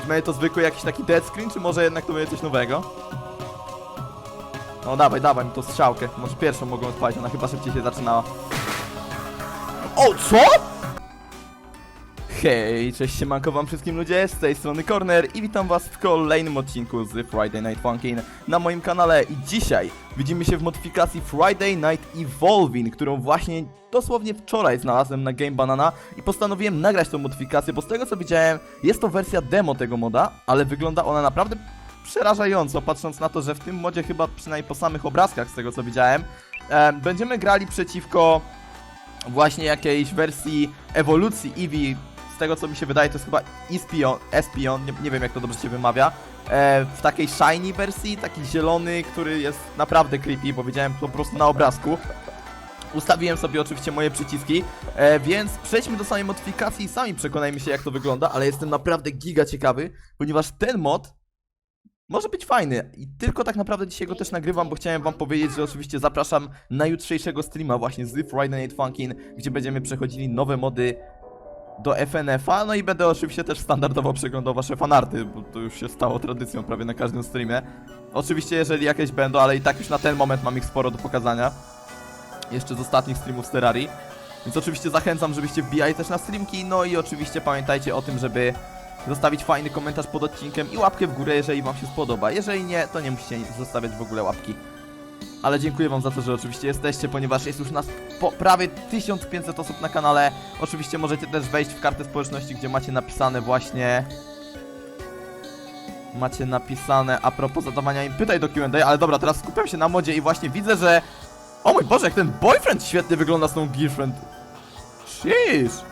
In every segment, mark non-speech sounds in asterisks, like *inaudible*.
Czy będzie to zwykły jakiś taki dead screen, czy może jednak to będzie coś nowego? No dawaj, dawaj mi tą strzałkę. Może pierwszą mogą odpalić, ona chyba szybciej się zaczynała. O, co? Hej, cześć siemanko wam wszystkim ludzie, z tej strony Corner i witam was w kolejnym odcinku z Friday Night Funkin' na moim kanale. I dzisiaj widzimy się w modyfikacji Friday Night Evolving, którą właśnie dosłownie wczoraj znalazłem na Game Banana i postanowiłem nagrać tą modyfikację, bo z tego co widziałem jest to wersja demo tego moda, ale wygląda ona naprawdę przerażająco, patrząc na to, że w tym modzie chyba przynajmniej po samych obrazkach z tego co widziałem, e, będziemy grali przeciwko właśnie jakiejś wersji ewolucji Eevee, tego co mi się wydaje to jest chyba Espion, Espion nie, nie wiem jak to dobrze się wymawia, e, w takiej shiny wersji, taki zielony, który jest naprawdę creepy, bo widziałem to po prostu na obrazku. Ustawiłem sobie oczywiście moje przyciski, e, więc przejdźmy do samej modyfikacji i sami przekonajmy się jak to wygląda, ale jestem naprawdę giga ciekawy, ponieważ ten mod może być fajny i tylko tak naprawdę dzisiaj go też nagrywam, bo chciałem wam powiedzieć, że oczywiście zapraszam na jutrzejszego streama właśnie z Friday Night Funkin', gdzie będziemy przechodzili nowe mody do FNF-a, no i będę oczywiście też standardowo przeglądał wasze fanarty, bo to już się stało tradycją prawie na każdym streamie. Oczywiście jeżeli jakieś będą, ale i tak już na ten moment mam ich sporo do pokazania. Jeszcze z ostatnich streamów z Terrarii. Więc oczywiście zachęcam, żebyście wbijali też na streamki, no i oczywiście pamiętajcie o tym, żeby zostawić fajny komentarz pod odcinkiem i łapkę w górę, jeżeli wam się spodoba. Jeżeli nie, to nie musicie zostawiać w ogóle łapki. Ale dziękuję wam za to, że oczywiście jesteście, ponieważ jest już nas po prawie 1500 osób na kanale. Oczywiście możecie też wejść w kartę społeczności, gdzie macie napisane właśnie... Macie napisane a propos zadawania im pytań do Q&A, ale dobra, teraz skupiam się na modzie i właśnie widzę, że... O mój Boże, jak ten boyfriend świetnie wygląda z tą girlfriend. Sheesh.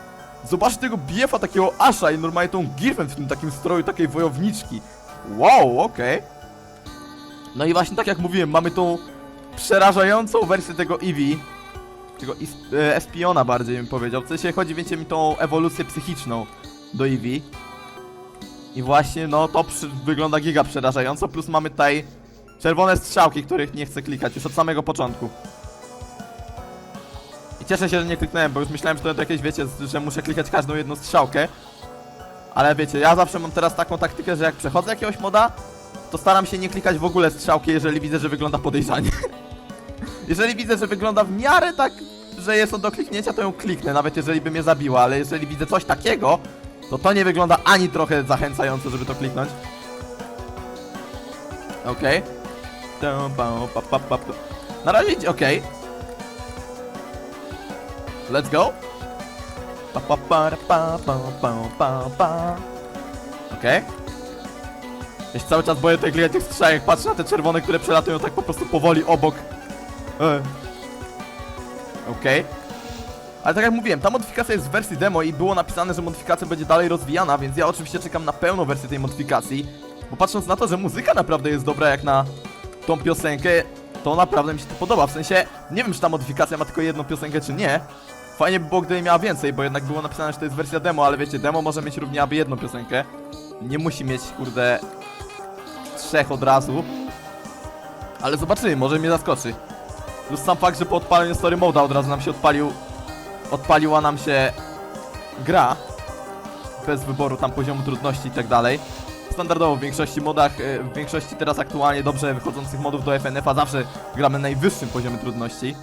Zobacz tego biefa takiego Asha i normalnie tą girlfriend w tym takim stroju takiej wojowniczki. Wow, okej. No i właśnie tak jak mówiłem, mamy tą przerażającą wersję tego Eevee. Tego e, Espiona bardziej bym powiedział. W sensie chodzi wiecie mi tą ewolucję psychiczną do Eevee. I właśnie no to przy- wygląda giga przerażająco, plus mamy tutaj czerwone strzałki, których nie chcę klikać już od samego początku. I cieszę się, że nie kliknąłem, bo już myślałem, że to jakieś wiecie, że muszę klikać każdą jedną strzałkę. Ale wiecie, ja zawsze mam teraz taką taktykę, że jak przechodzę jakiegoś moda, to staram się nie klikać w ogóle strzałki, jeżeli widzę, że wygląda podejrzanie. *laughs* jeżeli widzę, że wygląda w miarę tak, że jest on do kliknięcia, to ją kliknę, nawet jeżeli by mnie zabiła, ale jeżeli widzę coś takiego, to to nie wygląda ani trochę zachęcająco, żeby to kliknąć. Okej. Pa. Na razie okej. Let's go. Pa, pa, pa, pa, pa, pa, pa, pa. Okej. Ja się cały czas boję tej gry tych strzałek, patrzę na te czerwone, które przelatują tak po prostu powoli obok. E. Okej. Ale tak jak mówiłem, ta modyfikacja jest w wersji demo i było napisane, że modyfikacja będzie dalej rozwijana, więc ja oczywiście czekam na pełną wersję tej modyfikacji. Bo patrząc na to, że muzyka naprawdę jest dobra jak na tą piosenkę, to naprawdę mi się to podoba. W sensie, nie wiem czy ta modyfikacja ma tylko jedną piosenkę czy nie. Fajnie by było, gdyby miała więcej, bo jednak było napisane, że to jest wersja demo, ale wiecie, demo może mieć równie aby jedną piosenkę. Nie musi mieć, kurde, trzech od razu. Ale zobaczymy, może mnie zaskoczy. Plus sam fakt, że po odpaleniu story moda od razu nam się odpalił odpaliła nam się gra bez wyboru tam poziomu trudności i tak dalej. Standardowo w większości modach, e, w większości teraz aktualnie dobrze wychodzących modów do FNF-a zawsze gramy na najwyższym poziomie trudności.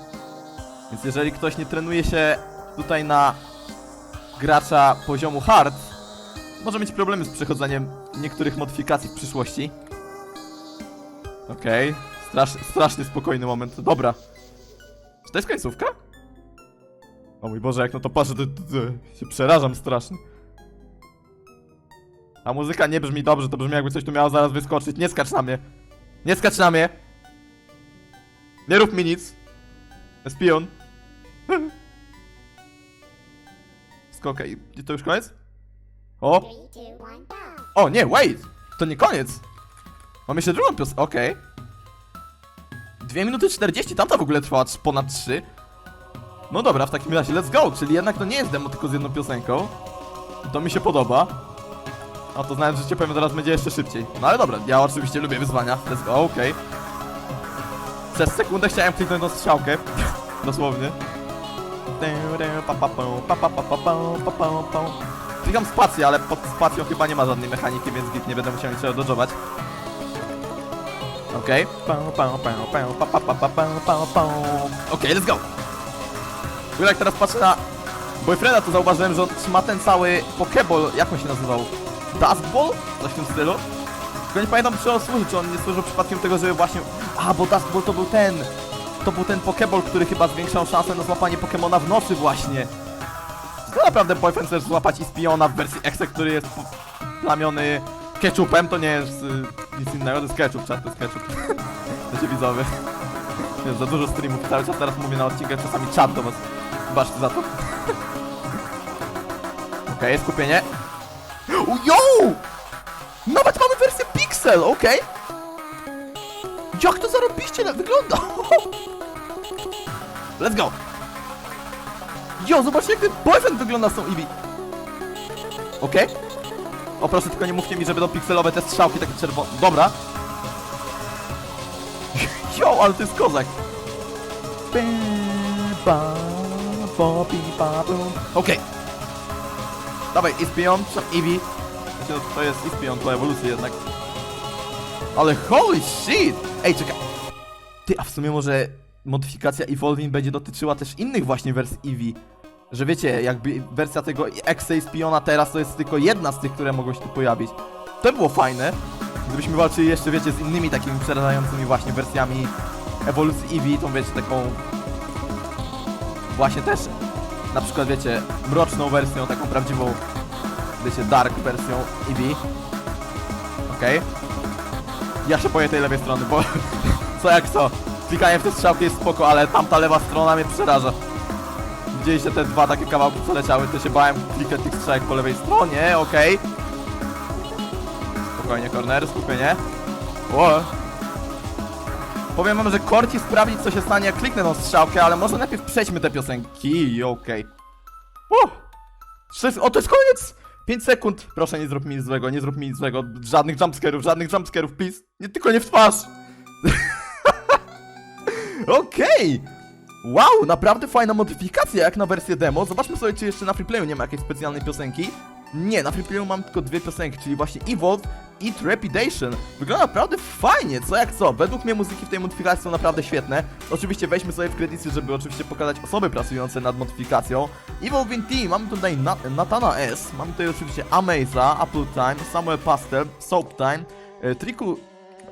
Więc jeżeli ktoś nie trenuje się tutaj na gracza poziomu hard, może mieć problemy z przechodzeniem niektórych modyfikacji w przyszłości. Okej, Strasz, strasznie spokojny moment. Dobra. Czy to jest końcówka? O mój Boże, jak no to patrzę, to, to, to się przerażam strasznie. A muzyka nie brzmi dobrze, to brzmi jakby coś tu miało zaraz wyskoczyć. Nie skacz na mnie! Nie skacz na mnie! Nie rób mi nic! Espion! Skokaj, i to już koniec? O! O nie, wait! To nie koniec! Mam jeszcze drugą piosenkę, okej. 2 minuty 40, tamta w ogóle trwała ponad 3. No dobra, w takim razie let's go, czyli jednak to nie jest demo tylko z jedną piosenką. To mi się podoba. A to znając życie powiem teraz będzie jeszcze szybciej. No ale dobra, ja oczywiście lubię wyzwania. Let's go, okej. Przez sekundę chciałem kliknąć na strzałkę. *laughs* Dosłownie. Klikam spację, ale pod spacją chyba nie ma żadnej mechaniki, więc git nie będę musiał niczego dodżować. Okej. Okej, let's go! Bo jak teraz patrzę na Boyfrienda, to zauważyłem, że on trzyma ten cały Pokeball, jak on się nazywał? Dustball? Coś w tym stylu? Tylko nie pamiętam, czy on służy, czy on nie służył przypadkiem tego, żeby właśnie... A, bo Dustball to był ten... To był ten Pokeball, który chyba zwiększał szansę na złapanie Pokemona w nocy właśnie. To naprawdę Boyfriend chce złapać Ispiona w wersji Exe, który jest plamiony ketchupem, to nie jest y, nic innego, to jest ketchup, czat, to jest ketchup. *laughs* Wiecie widzowie. Jest za dużo streamów, cały czas teraz mówię na odcinkach, czasami czat do was. Baczcie za to. *laughs* Okej, skupienie. Yo! Nawet mamy wersję Pixel, okej. Jak to zarobiście wygląda? *laughs* Let's go! Yo, zobaczcie jak ten boyfriend wygląda z tą Eevee. Okej. O proszę, tylko nie mówcie mi, że będą pikselowe te strzałki takie czerwone. Dobra. *laughs* Yo, ale to jest kozak. Okej. Dawaj, Ispion, czy Eevee. Znaczy, no, to jest Ispion, to ewolucja jednak. Ale holy shit! Ej, czekaj. Ty, a w sumie może modyfikacja Evolving będzie dotyczyła też innych właśnie wersji Eevee. Że wiecie, jakby wersja tego Exe i Spiona teraz to jest tylko jedna z tych, które mogą się tu pojawić. To by było fajne, gdybyśmy walczyli jeszcze, wiecie, z innymi takimi przerażającymi właśnie wersjami ewolucji Eevee, tą wiecie, taką właśnie też na przykład, wiecie, mroczną wersją, taką prawdziwą, wiecie, dark wersją Eevee. Okej. Ja się boję tej lewej strony, bo *laughs* co jak co. Klikanie w te strzałki jest spoko, ale tamta lewa strona mnie przeraża. Widzieliście te dwa takie kawałki, co leciały, to się bałem klikać tych strzałek po lewej stronie, okej. Spokojnie, corner, skupienie. O. Powiem wam, że korci sprawdzić, co się stanie, jak kliknę tą strzałkę, ale może najpierw przejdźmy te piosenki, okej. Sześć- O, to jest koniec! 5 sekund. Proszę, nie zrób mi nic złego, nie zrób mi nic złego. Żadnych jumpscarów, żadnych jumpscarów, please. Nie, tylko nie w twarz. *laughs* Okej. Wow, naprawdę fajna modyfikacja jak na wersję demo. Zobaczmy sobie, czy jeszcze na freeplayu nie ma jakiejś specjalnej piosenki. Nie, na freeplayu mam tylko dwie piosenki, czyli właśnie Evolve i Trepidation. Wygląda naprawdę fajnie, co jak co. Według mnie muzyki w tej modyfikacji są naprawdę świetne. Oczywiście weźmy sobie w kredyty, żeby oczywiście pokazać osoby pracujące nad modyfikacją. Evolving Team, mamy tutaj Na Natana S, mamy tutaj oczywiście Amaza, Apple Time, Samuel Pastel, Soap Time, e, Triku,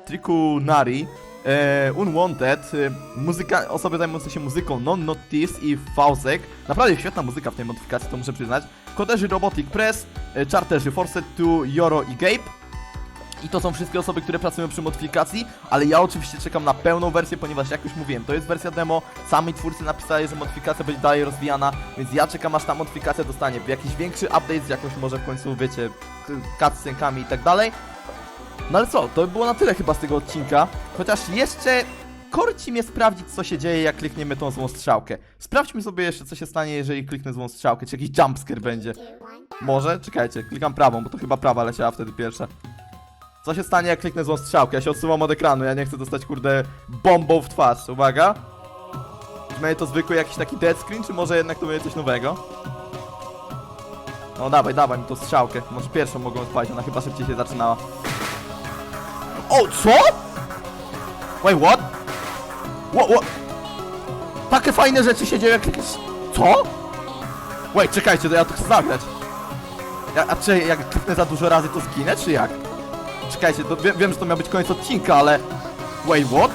Triku Nari, e, Unwanted, e, muzyka, osoby zajmujące się muzyką Non Notice i Fausek. Naprawdę świetna muzyka w tej modyfikacji, to muszę przyznać. Koderzy Robotic Press, e, Charterzy Forset 2, Joro i Gabe. I to są wszystkie osoby, które pracują przy modyfikacji, ale ja oczywiście czekam na pełną wersję, ponieważ jak już mówiłem, to jest wersja demo, sami twórcy napisali, że modyfikacja będzie dalej rozwijana, więc ja czekam aż ta modyfikacja dostanie jakiś większy update z jakąś może w końcu, wiecie, cutscenkami i tak dalej. No ale co, to by było na tyle chyba z tego odcinka, chociaż jeszcze korci mnie sprawdzić, co się dzieje, jak klikniemy tą złą strzałkę. Sprawdźmy sobie jeszcze, co się stanie, jeżeli kliknę złą strzałkę, czy jakiś jumpscare będzie. Może? Czekajcie, klikam prawą, bo to chyba prawa leciała wtedy pierwsza. Co się stanie, jak kliknę złą strzałkę? Ja się odsuwam od ekranu, ja nie chcę dostać, kurde, bombą w twarz. Uwaga. Będzie to zwykły jakiś taki dead screen, czy może jednak to będzie coś nowego? No dawaj, dawaj mi tą strzałkę. Może pierwszą mogą odpalić, ona chyba szybciej się zaczynała. O, co? Wait, what? What, what? Takie fajne rzeczy się dzieją, jak klikasz... Co? Wait, czekajcie, to ja to chcę zagrać. Ja, a czy jak kliknę za dużo razy, to zginę, czy jak? Czekajcie, to wiem, że to miał być koniec odcinka, ale... Wait, what?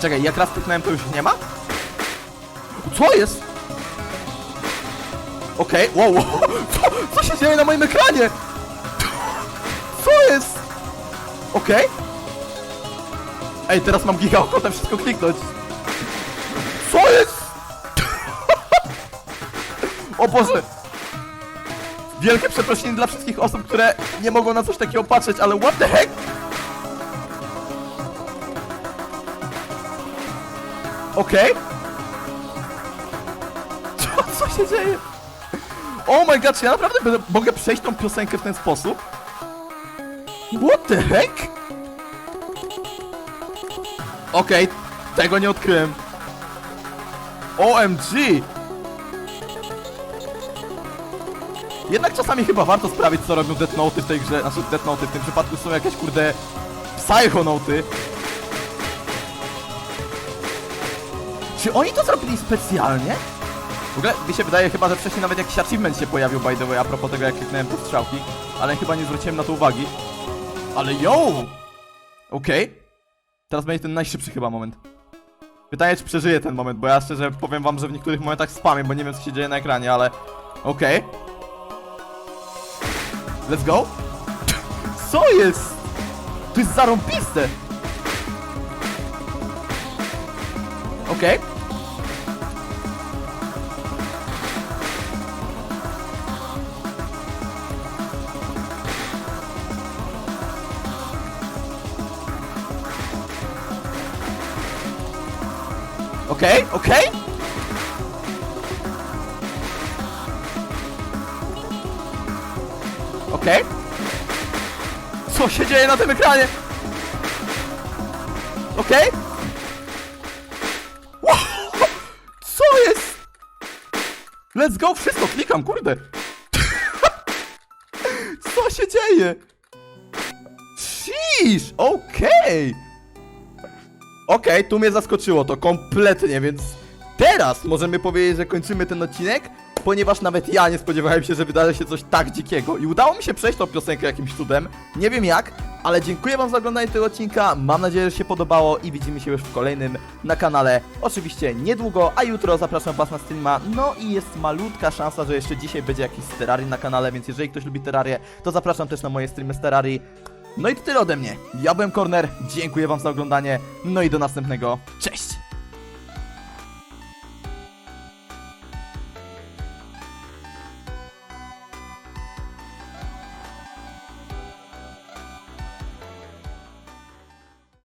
Czekaj, jak raz kliknąłem, to już nie ma? Co jest? Okej, wow, wow. *laughs* Co, co się dzieje na moim ekranie? Okej. Ej, teraz mam giga ochotę wszystko kliknąć. Co jest? *laughs* o Boże. Wielkie przeprosiny dla wszystkich osób, które nie mogą na coś takiego patrzeć, ale what the heck? Okej. *laughs* Co, co się dzieje? Oh my god, czy ja naprawdę będę, mogę przejść tą piosenkę w ten sposób? What the heck? Okej, tego nie odkryłem. OMG! Jednak czasami chyba warto sprawić, co robią Death w tej grze, znaczy Death w tym przypadku są jakieś kurde Psychonoty. Czy oni to zrobili specjalnie? W ogóle mi się wydaje chyba, że wcześniej nawet jakiś achievement się pojawił by the way a propos tego jak kliknąłem te strzałki, ale chyba nie zwróciłem na to uwagi. Ale yo! Okej. Teraz będzie ten najszybszy chyba moment. Pytanie, czy przeżyję ten moment, bo ja szczerze powiem wam, że w niektórych momentach spamię, bo nie wiem co się dzieje na ekranie, ale... Okej. Let's go. *laughs* Co jest? To jest zarąbiste! Okej. Okej, okej. Okej. Co się dzieje na tym ekranie? Okej. Wow! Co jest? Let's go, wszystko klikam, kurde. *laughs* Co się dzieje? Sheesh, okej. Okej, tu mnie zaskoczyło to kompletnie, więc teraz możemy powiedzieć, że kończymy ten odcinek, ponieważ nawet ja nie spodziewałem się, że wydarzy się coś tak dzikiego. I udało mi się przejść tą piosenkę jakimś cudem, nie wiem jak, ale dziękuję wam za oglądanie tego odcinka, mam nadzieję, że się podobało i widzimy się już w kolejnym na kanale, oczywiście niedługo, a jutro zapraszam was na streama, no i jest malutka szansa, że jeszcze dzisiaj będzie jakiś z Terrarii na kanale, więc jeżeli ktoś lubi Terrarię, to zapraszam też na moje streamy z Terrarii, no i to tyle ode mnie. Ja byłem Corner, dziękuję wam za oglądanie, no i do następnego. Cześć!